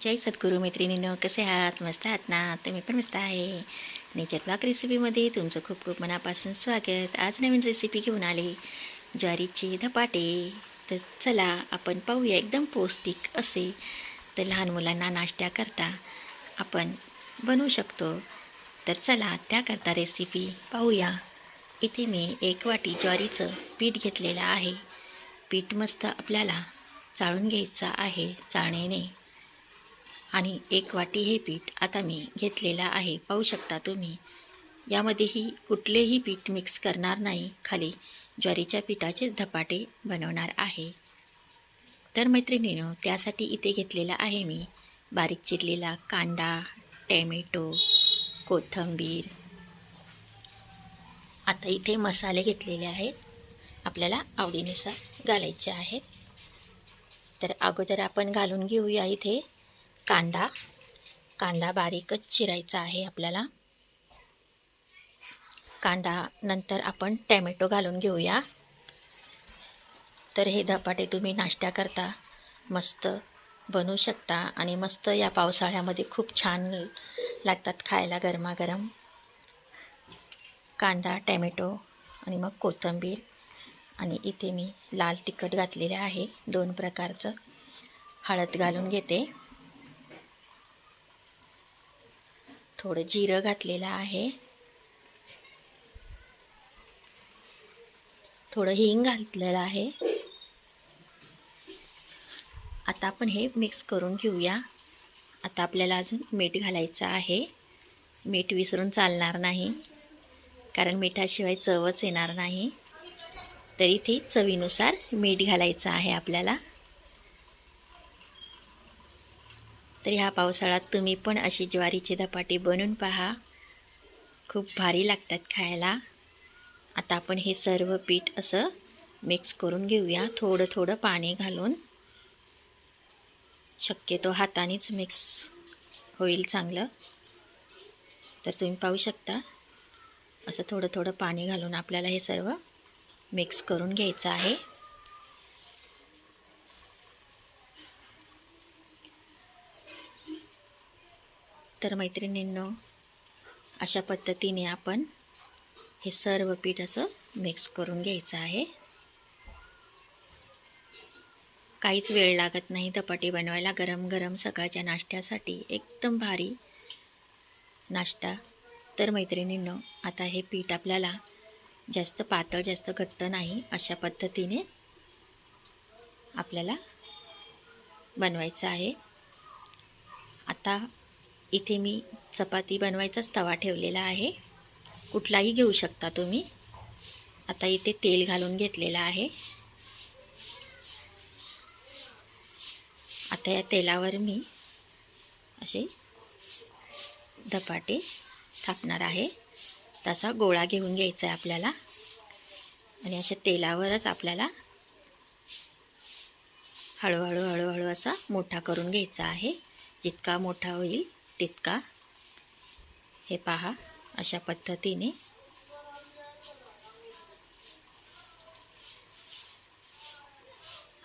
जय सद्गुरू मैत्रिणीनं कसे आहात? मस्त आहात ना? तर मी पण मस्त आहे. नेचर ब्लॉक रेसिपीमध्ये तुमचं खूप खूप मनापासून स्वागत. आज नवीन रेसिपी घेऊन आले. ज्वारीचे धपाटे. तर चला आपण पाहूया एकदम पौष्टिक असे. तर लहान मुलांना नाश्त्या करता आपण बनवू शकतो. तर चला त्याकरता रेसिपी पाहूया. इथे मी एक वाटी ज्वारीचं पीठ घेतलेलं आहे. पीठ मस्त आपल्याला चाळून घ्यायचं आहे चाळणीने. आणि एक वाटी हे पीठ आता मी घेतलेलं आहे. पाहू शकता तुम्ही. यामध्येही कुठलेही पीठ मिक्स करणार नाही. खाली ज्वारीच्या पिठाचेच धपाटे बनवणार आहे. तर मैत्रिणीनो त्यासाठी इथे घेतलेला आहे मी बारीक चिरलेला कांदा टॅमॅटो कोथिंबीर. आता इथे मसाले घेतलेले आहेत. आपल्याला आवडीनुसार घालायचे आहेत. तर अगोदर आपण घालून घेऊया इथे कांदा. कांदा बारीकच चिरायचा आहे आपल्याला. कांदा नंतर आपण टॅमॅटो घालून घेऊया. तर हे धपाटे तुम्ही नाश्त्या करता मस्त बनवू शकता आणि मस्त या पावसाळ्यामध्ये खूप छान लागतात खायला गरमागरम. कांदा टॅमॅटो आणि मग कोथिंबीर आणि इथे मी लाल तिखट घातलेले आहे दोन प्रकारचं. हळद घालून घेते. थोडं जिरं घातलेलं आहे. थोडं हिंग घातलेलं आहे. आता आपण हे मिक्स करून घेऊया. आता आपल्याला अजून मीठ घालायचं आहे. मीठ विसरून चालणार नाही कारण मिठाशिवाय चवच येणार नाही. तर इथे चवीनुसार मीठ घालायचं आहे आपल्याला. तर ह्या पावसाळ्यात तुम्ही पण अशी ज्वारीची धपाटी बनवून पहा. खूप भारी लागतात खायला. आता आपण हे सर्व पीठ असं मिक्स करून घेऊया. थोडं थोडं पाणी घालून. शक्यतो हातानेच मिक्स होईल चांगलं. तर तुम्ही पाहू शकता. असं थोडं थोडं पाणी घालून आपल्याला हे सर्व मिक्स करून घ्यायचं आहे. तर मैत्रिणींनो अशा पद्धतीने आपण हे सर्व पीठ असं मिक्स करून घ्यायचं आहे. काहीच वेळ लागत नाही धपाटे बनवायला. गरम गरम सकाळच्या नाश्त्यासाठी एकदम भारी नाश्ता. तर मैत्रिणींनो आता हे पीठ आपल्याला जास्त पातळ जास्त घट्ट नाही अशा पद्धतीने आपल्याला बनवायचं आहे. आता इथे मी चपाती बनवायचाच तवा ठेवलेला आहे. कुठलाही घेऊ शकता तुम्ही. आता इथे तेल घालून घेतलेलं आहे. आता या तेलावर मी असे धपाटे थापणार आहे. तसा गोळा घेऊन घ्यायचा आहे आपल्याला. आणि अशा तेलावरच आपल्याला हळूहळू हळूहळू असा मोठा करून घ्यायचा आहे. जितका मोठा होईल तितका हे पहा अशा पद्धतीने.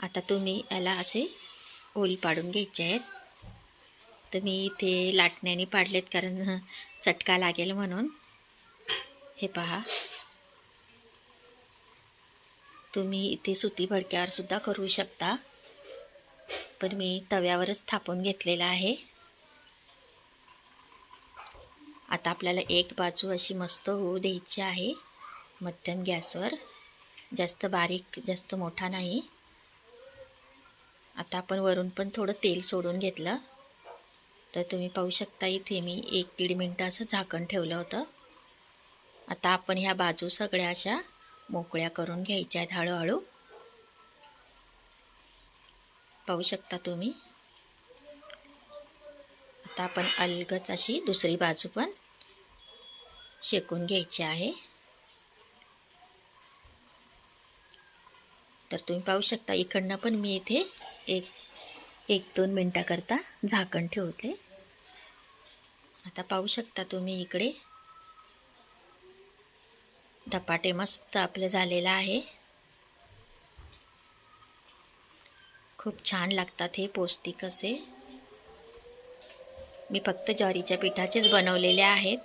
आता तुम्ही याला असे ओल पाडून घ्यायचे आहेत. तर मी इथे लाटण्याने पाडलेत कारण चटका लागेल म्हणून. हे पहा. तुम्ही इथे सुती भडक्यावर सुद्धा करू शकता. पण मी तव्यावरच थापून घेतलेला आहे. आता आपल्याला एक बाजू अशी मस्त होऊ द्यायची आहे. मध्यम गॅसवर. जास्त बारीक जास्त मोठा नाही. आता आपण वरून पण थोडं तेल सोडून घेतलं. तर तुम्ही पाहू शकता इथे मी एक दीड मिनटं असं झाकण ठेवलं होतं. आता आपण ह्या बाजू सगळ्या अशा मोकळ्या करून घ्यायच्या आहेत हळूहळू. पाहू शकता तुम्ही? आता आपण अलगच अशी दुसरी बाजू पण शेकून घ्यायची आहे. तर तुम्ही पाहू शकता इकडनं पण मी इथे एक एक दोन मिनटाकरता झाकण ठेवते. आता पाहू शकता तुम्ही इकडे धपाटे मस्त आपलं झालेलं आहे. खूप छान लागतात हे पौष्टिक असे. मी फक्त ज्वारीच्या पिठाचेच बनवलेले आहेत.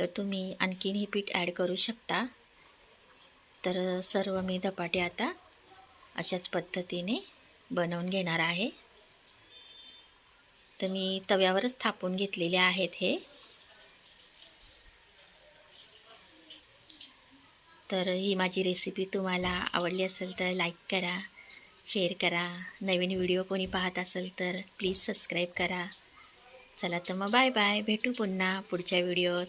तर तुम्ही आणखीनही पीठ ॲड करू शकता. तर सर्व मी धपाटे आता अशाच पद्धतीने बनवून घेणार आहे. तर मी तव्यावरच थापून घेतलेले आहेत हे. तर ही माझी रेसिपी तुम्हाला आवडली असेल तर लाईक करा. शेअर करा. नवीन व्हिडिओ कोणी पाहत असेल तर प्लीज सबस्क्राईब करा. चला तर मग बाय बाय. भेटू पुन्हा पुढच्या व्हिडिओत.